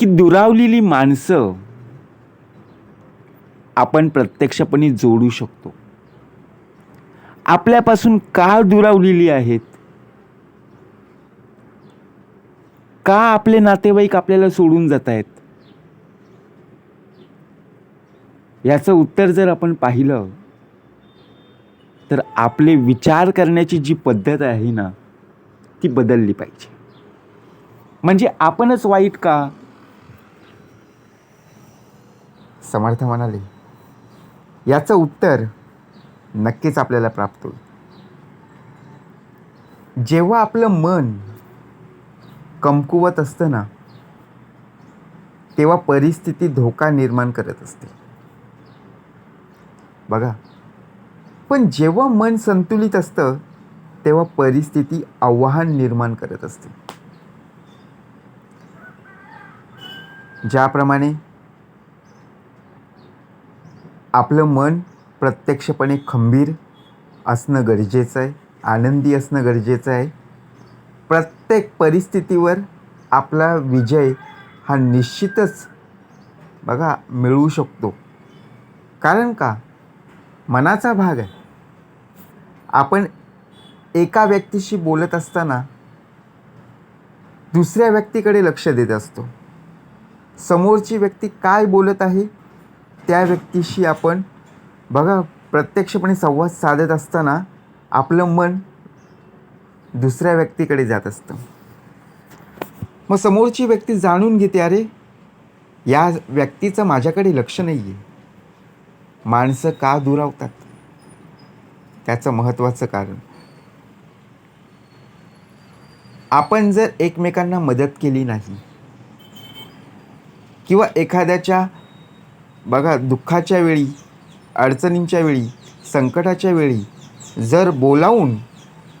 की दुरावलेली माणसं आपण प्रत्यक्षपणे जोडू शकतो. आपल्यापासून का दुरावलेली आहेत? का आपले नातेवाईक आपल्याला सोडून जात आहेत याचं उत्तर जर आपण पाहिलं तर आपले विचार करण्याची जी पद्धत आहे ना ती बदलली पाहिजे. म्हणजे आपणच वाईट का? समर्थ म्हणाले याचं उत्तर नक्कीच आपल्याला प्राप्त होईल. जेव्हा आपलं मन कमकुवत असतं ना तेव्हा परिस्थिती धोका निर्माण करत असते. बघा पण जेव्हा मन संतुलित असतं तेव्हा परिस्थिती आव्हान निर्माण करत असते. ज्याप्रमाणे आपलं मन प्रत्यक्षपणे खंबीर असणं गरजेचं आहे आनंदी असणं गरजेचं आहे. प्रत्येक परिस्थितीवर आपला विजय हा निश्चितच बघा मिळवू शकतो. कारण का? मनाचा भाग आहे. आपण एका व्यक्तीशी बोलत असताना दुसऱ्या व्यक्तीकडे लक्ष देत असतो. समोरची व्यक्ती काय बोलत आहे? त्या व्यक्तीशी आपण बघा प्रत्यक्षपणे संवाद साधत असताना आपलं मन दुसऱ्या व्यक्तीकडे जात असतं. मग समोरची व्यक्ती जाणून घेते अरे या व्यक्तीचं माझ्याकडे लक्ष नाही आहे माणसं का दुरावतात? त्याचं महत्त्वाचं कारण. आपण जर एकमेकांना मदत केली नाही किंवा एखाद्याच्या बघा दुःखाच्या वेळी अडचणींच्या वेळी संकटाच्या वेळी जर बोलावून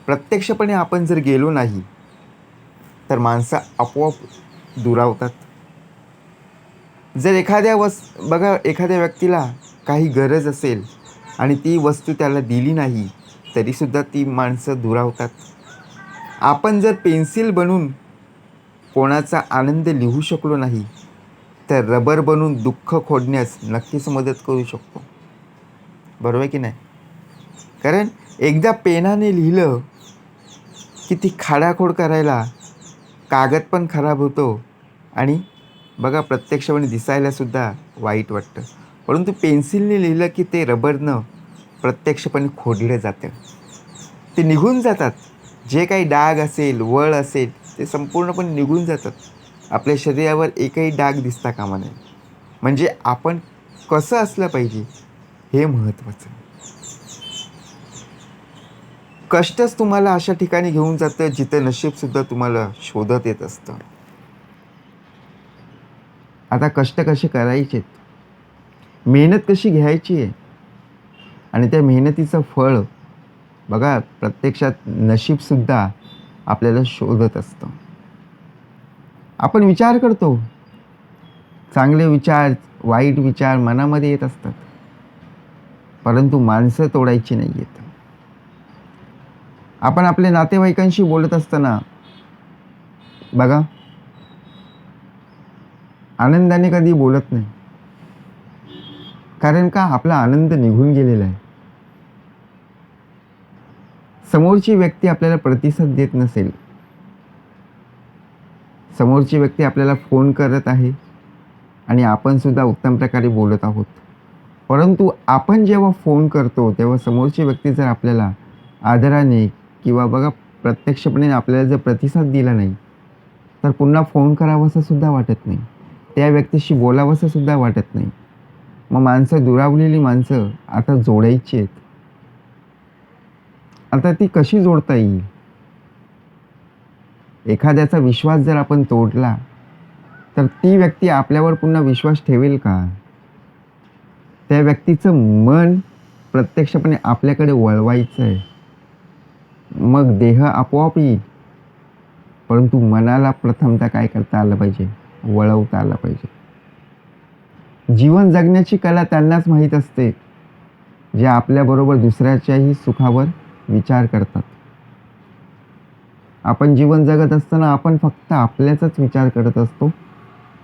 प्रत्यक्षपणे आपण जर गेलो नाही तर माणसं आपोआप दुरावतात. जर एखाद्या वस बघा एखाद्या व्यक्तीला काही गरज असेल आणि ती वस्तू त्याला दिली नाही तरीसुद्धा ती माणसं दुरावतात. आपण जर पेन्सिल बनून कोणाचा आनंद लिहू शकलो नाही तर रबर बनून दुःख खोडण्यास नक्कीच मदत करू शकतो. बरोबर की नाही? कारण एकदा पेनाने लिहिलं की ती खाडाखोड करायला कागद पण खराब होतो आणि बघा प्रत्यक्षपणे दिसायलासुद्धा वाईट वाटतं. परंतु पेन्सिलने लिहिलं की ते रबरनं प्रत्यक्षपणे खोडलं जातं. ते निघून जातात. जे काही डाग असेल वळ असेल ते संपूर्णपणे निघून जातात. आपल्या शरीरावर एकही डाग दिसता कामा नये. म्हणजे आपण कसं असलं पाहिजे हे महत्त्वाचं. कष्टच तुम्हाला अशा ठिकाणी घेऊन जातं जिथं नशीबसुद्धा तुम्हाला शोधत येत असतं. आता कष्ट कसे करायचे मेहनत कशी घ्यायची आहे? आणि त्या मेहनतीचं फळ बघा प्रत्यक्षात नशीबसुद्धा आपल्याला शोधत असतं. आपण विचार करतो. चांगले विचार वाईट विचार मनामध्ये येत असतात. परंतु माणसं तोडायची नाही आहेत. आपण आपल्या नातेवाईकांशी बोलत असताना बघा आनंदाने कधी बोलत नाही. कारण का? आपला आनंद निघून गेलेला आहे. समोरची व्यक्ती आपल्याला प्रतिसाद देत नसेल समोरची व्यक्ती आपल्याला फोन करत आहे आणि आपणसुद्धा उत्तम प्रकारे बोलत आहोत. परंतु आपण जेव्हा फोन करतो तेव्हा समोरची व्यक्ती जर आपल्याला आदराने किंवा बघा प्रत्यक्षपणे आपल्याला जर प्रतिसाद दिला नाही तर पुन्हा फोन करावासा सुद्धा वाटत नाही. त्या व्यक्तीशी बोलावंसं सुद्धा वाटत नाही. मग माणसं दुरावलेली माणसं आता जोडायची आहेत. आता ती कशी जोडता येईल? एखाद्याचा विश्वास जर आपण तोडला तर ती व्यक्ती आपल्यावर पुन्हा विश्वास ठेवेल का? त्या व्यक्तीचं मन प्रत्यक्षपणे आपल्याकडे वळवायचं आहे मग देह आपोआप येईल परंतु मनाला प्रथमतः काय करता आलं पाहिजे? वळवता आलं पाहिजे. जीवन जगण्याची कला त्यांनाच माहीत असते जे आपल्याबरोबर दुसऱ्याच्याही सुखावर विचार करतात. आपण जीवन जगत असताना आपण फक्त आपल्याचाच विचार करत असतो.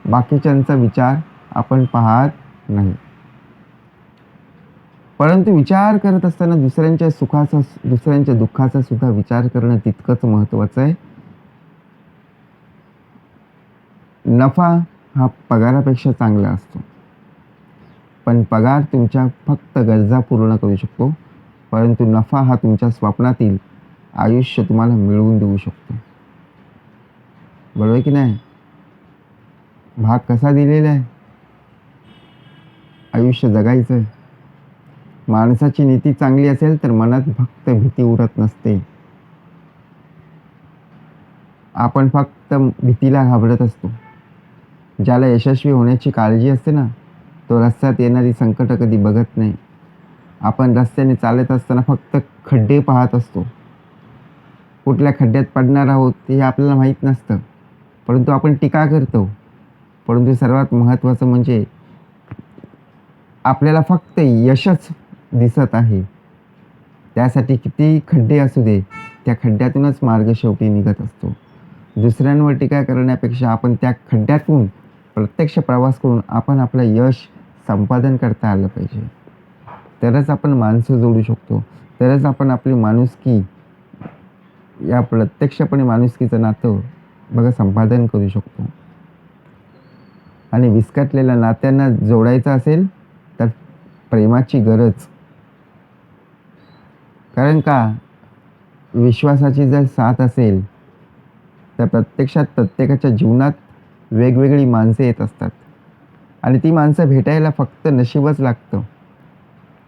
बाकीच्यांचा विचार आपण पाहत नाही. परंतु विचार करत असताना दुसऱ्यांच्या सुखाचा दुसऱ्यांच्या दुःखाचा सुद्धा विचार करणं तितकंच महत्त्वाचं आहे. नफा हा पगारापेक्षा चांगला असतो. पण पगार तुमच्या फक्त गरजा पूर्ण करू शकतो. परंतु नफा हा तुमच्या स्वप्नातील आयुष्य तुम्हाला मिळवून देऊ शकतो. बरोबर की नाही? भाग कसा दिलेला आहे? आयुष्य जगायचं आहे माणसाची नीती चांगली असेल तर मनात फक्त भीती उरत नसते. आपण फक्त भीतीला घाबरत असतो. ज्याला यशस्वी होण्याची काळजी असते ना तो रस्त्यात येणारी संकट कधी बघत नाही. आपण रस्त्याने चालत असताना फक्त खड्डे पाहत असतो. कुठल्या खड्ड्यात पडणार आहोत हे आपल्याला माहीत नसतं. परंतु आपण टीका करतो. परंतु सर्वात महत्त्वाचं म्हणजे आपल्याला फक्त यशच दिसत आहे. त्यासाठी किती खड्डे असू दे त्या खड्ड्यातूनच मार्ग शेवटी निघत असतो. दुसऱ्यांवर टीका करण्यापेक्षा आपण त्या खड्ड्यातून प्रत्यक्ष प्रवास करून आपण आपलं यश संपादन करता आलं पाहिजे. तरच आपण माणसं जोडू शकतो. तरच आपण आपली माणुसकी या प्रत्यक्षपणे माणुसकीचं नातं बघा संपादन करू शकतो. आणि विस्कटलेल्या नात्यांना जोडायचं असेल तर प्रेमाची गरज. कारण का? विश्वासाची जर साथ असेल तर प्रत्यक्षात प्रत्येकाच्या जीवनात वेगवेगळी माणसं येत असतात. आणि ती माणसं भेटायला फक्त नशीबच लागतं.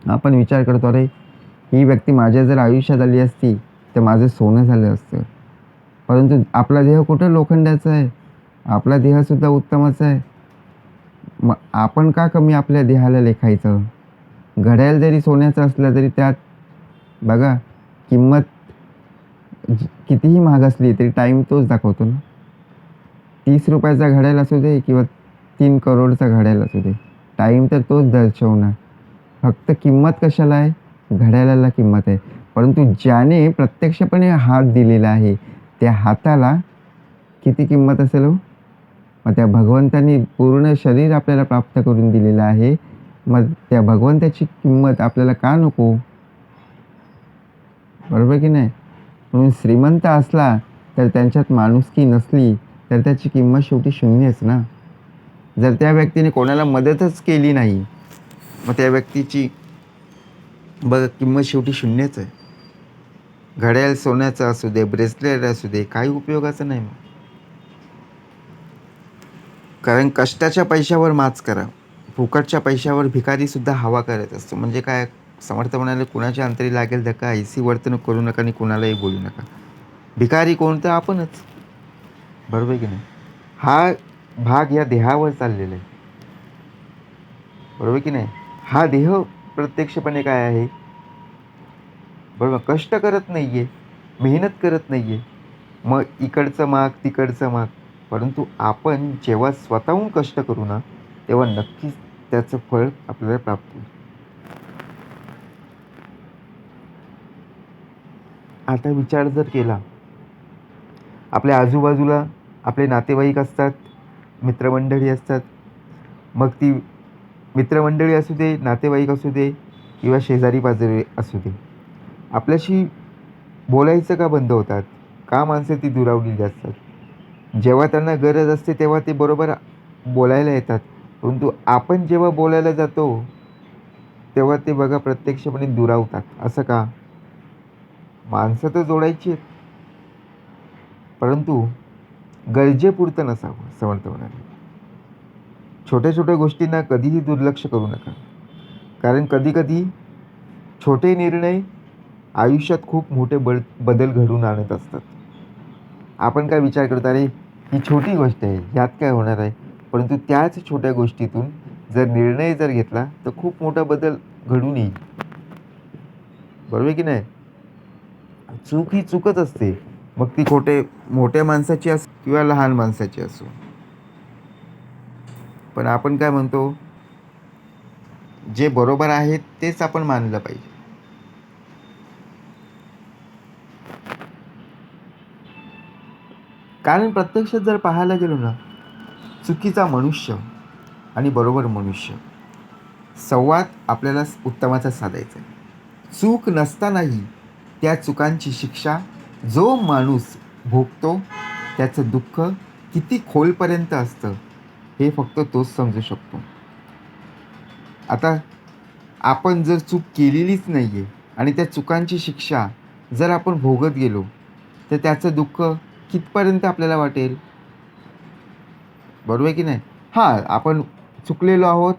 आपण विचार करतो अरे ही व्यक्ती माझ्या जर आयुष्यात आली असती तर माझं सोनं झालं असतं. परंतु आपला देह कुठं लोखंडाचा आहे? आपला देहसुद्धा उत्तमच आहे. मग आपण का कमी आपल्या देहाला लेखायचं? घड्याळ जरी सोन्याचं असलं तरी त्यात बघा किंमत कितीही महाग असली तरी टाईम तोच दाखवतो ना. तीस रुपयाचा घड्याळ असू दे किंवा तीन करोडचा घड्याळ असू दे टाईम तर तोच दर्शवणार. फक्त किंमत कशाला आहे? घड्याळाला किंमत आहे. परंतु ज्याने प्रत्यक्षपणे हात दिलेला आहे त्या हाताला किती किंमत असेल हो? मग त्या भगवंतानी पूर्ण शरीर आपल्याला प्राप्त करून दिलेलं आहे. मग त्या भगवंताची किंमत आपल्याला का नको? बरोबर की नाही? म्हणून श्रीमंत असला तर त्यांच्यात माणुसकी नसली तर त्याची किंमत शेवटी शून्यच ना? जर त्या व्यक्तीने कोणाला मदतच केली नाही मग त्या व्यक्तीची बघ किंमत शेवटी शून्यच आहे. घड्याळ सोन्याचं असू दे ब्रेसलेट असू दे काही उपयोगाचं नाही मग. कारण कष्टाच्या पैशावर माच करा. फुकटच्या पैशावर भिकारीसुद्धा हवा करत असतो. म्हणजे काय समर्थ म्हणाले कुणाच्या अंतरी लागेल धक्का ऐसी वर्तणूक करू नका आणि कुणालाही बोलू नका. भिकारी कोणतं आपणच. बरोबर आहे की नाही? हा भाग या देहावर चाललेला आहे. बरोबर की नाही? हा देह प्रत्यक्षपणे काय आहे? बरोबर कष्ट करत नाही आहे मेहनत करत नाही आहे मग इकडचं माग तिकडचं माग. परंतु आपण जेव्हा स्वतःहून कष्ट करू ना तेव्हा नक्कीच त्याचं फळ आपल्याला प्राप्त होईल. आता विचार जर केला आपल्या आजूबाजूला आपले नातेवाईक असतात मित्रमंडळी असतात मग ती मित्रमंडळी असू दे नातेवाईक असू दे किंवा शेजारी पाजारी असू दे आपल्याशी बोलायचं का बंद होतात? का माणसं ती दुरावलेली असतात जेव्हा त्यांना गरज असते तेव्हा ते बरोबर बोलायला येतात. परंतु आपण जेव्हा बोलायला जातो तेव्हा ते बघा प्रत्यक्षपणे दुरावतात. असं का? माणसं तर जोडायची आहेत. परंतु गरजेपुरतं नसावं समर्थ म्हणाले. छोट्या छोट्या गोष्टींना कधीही दुर्लक्ष करू नका. कारण कधीकधी छोटे निर्णय आयुष्यात खूप मोठे बळ बदल घडून आणत असतात. आपण काय विचार करतो अरे ही छोटी गोष्ट आहे यात काय होणार आहे? परंतु त्याच छोट्या गोष्टीतून जर निर्णय जर घेतला तर खूप मोठा बदल घडून येईल. बरोबर आहे की नाही? चूक ही चूकच असते. मग ती खोटे मोठ्या माणसाची असो किंवा लहान माणसाची असो. पण आपण काय म्हणतो जे बरोबर आहे तेच आपण मानलं पाहिजे. कारण प्रत्यक्षात जर पाहायला गेलो ना चुकीचा मनुष्य आणि बरोबर मनुष्य संवाद आपल्याला उत्तमाचा साधायचा आहे. चूक नसतानाही त्या चुकांची शिक्षा जो माणूस भोगतो त्याचं दुःख किती खोलपर्यंत असतं हे फक्त तोच समजू शकतो. आता आपण जर चूक केलेलीच नाही आहे आणि त्या चुकांची शिक्षा जर आपण भोगत गेलो तर त्याचं दुःख कितपर्यंत आपल्याला वाटेल? बरोबर आहे की नाही? हां आपण चुकलेलो आहोत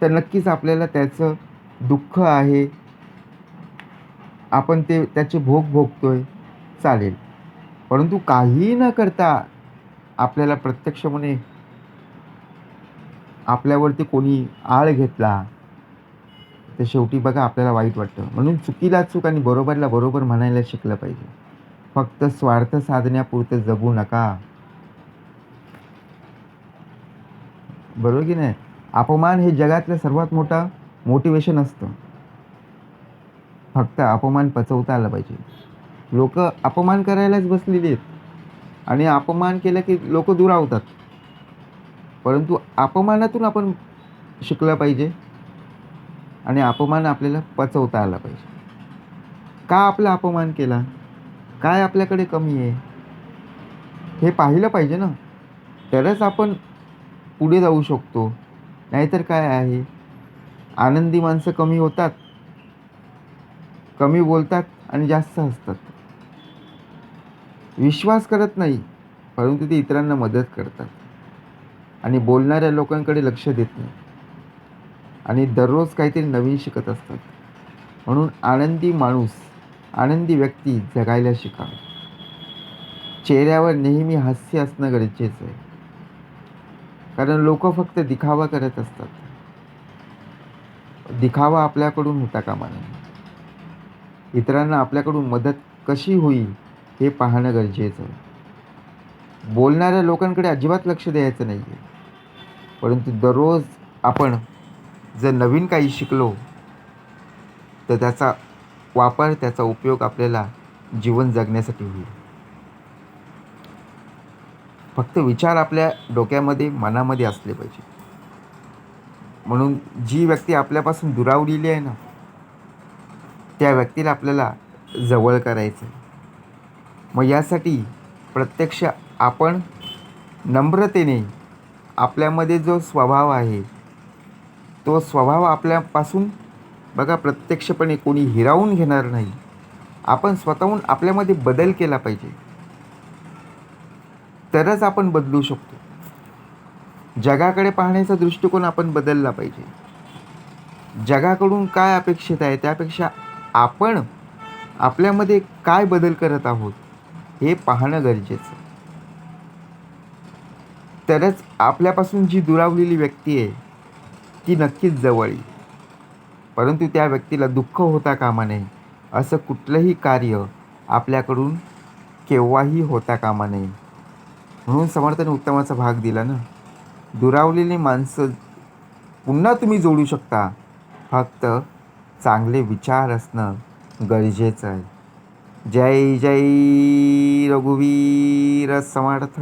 तर नक्कीच आपल्याला त्याचं दुःख आहे. आपण ते त्याचे भोग भोगतो आहे चालेल. परंतु काहीही न करता आपल्याला प्रत्यक्षपणे आपल्यावरती कोणी आळ घेतला तर शेवटी बघा आपल्याला वाईट वाटतं. म्हणून चुकीला चूक आणि बरोबरला बरोबर म्हणायला शिकलं पाहिजे. फक्त स्वार्थ साधण्यापुरतं जगू नका. बरोबर की नाही? अपमान हे जगातलं सर्वात मोठं मोटिवेशन असतं. फक्त अपमान पचवता आलं पाहिजे. लोक अपमान करायलाच बसलेली आहेत. आणि अपमान केलं की लोक दुरावतात परंतु अपमानातून आपण शिकलं पाहिजे. आणि अपमान आपल्याला पचवता आला पाहिजे. का आपला अपमान केला? काय आपल्याकडे कमी आहे? हे पाहिलं पाहिजे ना. तरच आपण पुढे जाऊ शकतो. नाहीतर काय आहे? आनंदी माणसं कमी होतात. कमी बोलतात आणि जास्त हसतात. विश्वास करत नाही परंतु ते इतरांना मदत करतात. आणि बोलणाऱ्या लोकांकडे लक्ष देत नाही. आणि दररोज काहीतरी नवीन शिकत असतात. म्हणून आनंदी माणूस आनंदी व्यक्ती जगायला शिका चेहऱ्यावर नेहमी हास्य असणं गरजेचं आहे. कारण लोक फक्त दिखावा करत असतात. दिखावा आपल्याकडून होता कामा नये. इतरांना आपल्याकडून मदत कशी होईल हे पाहणं गरजेचं आहे. बोलणाऱ्या लोकांकडे अजिबात लक्ष द्यायचं नाही आहे परंतु दररोज आपण जर नवीन काही शिकलो तर त्याचा वापर त्याचा उपयोग आपल्याला जीवन जगण्यासाठी होईल. फक्त विचार आपल्या डोक्यामध्ये मनामध्ये असले पाहिजे. म्हणून जी व्यक्ती आपल्यापासून दुरावलेली आहे ना त्या व्यक्तीला आपल्याला जवळ करायचं आहे. मग यासाठी प्रत्यक्ष आपण नम्रतेने आपल्यामध्ये जो स्वभाव आहे तो स्वभाव आपल्यापासून बघा प्रत्यक्षपणे कोणी हिरावून घेणार नाही. आपण स्वतःहून आपल्यामध्ये बदल केला पाहिजे. तरच आपण बदलू शकतो. जगाकडे पाहण्याचा दृष्टिकोन आपण बदलला पाहिजे. जगाकडून काय अपेक्षित आहे त्यापेक्षा आपण आपल्यामध्ये काय बदल करत आहोत हे पाहणं गरजेचं. तरच आपल्यापासून जी दुरावलेली व्यक्ती आहे ती नक्कीच जवळ येईल. परंतु त्या व्यक्तीला दुःख होता कामा नये. असं कुठलंही कार्य आपल्याकडून केव्हाही होता कामा नये. म्हणून समर्थाने उत्तमाचा भाग दिला ना. दुरावलेली माणसं पुन्हा तुम्ही जोडू शकता. फक्त चांगले विचार असणं गरजेचं आहे. जय जय रघुवीर समर्थ.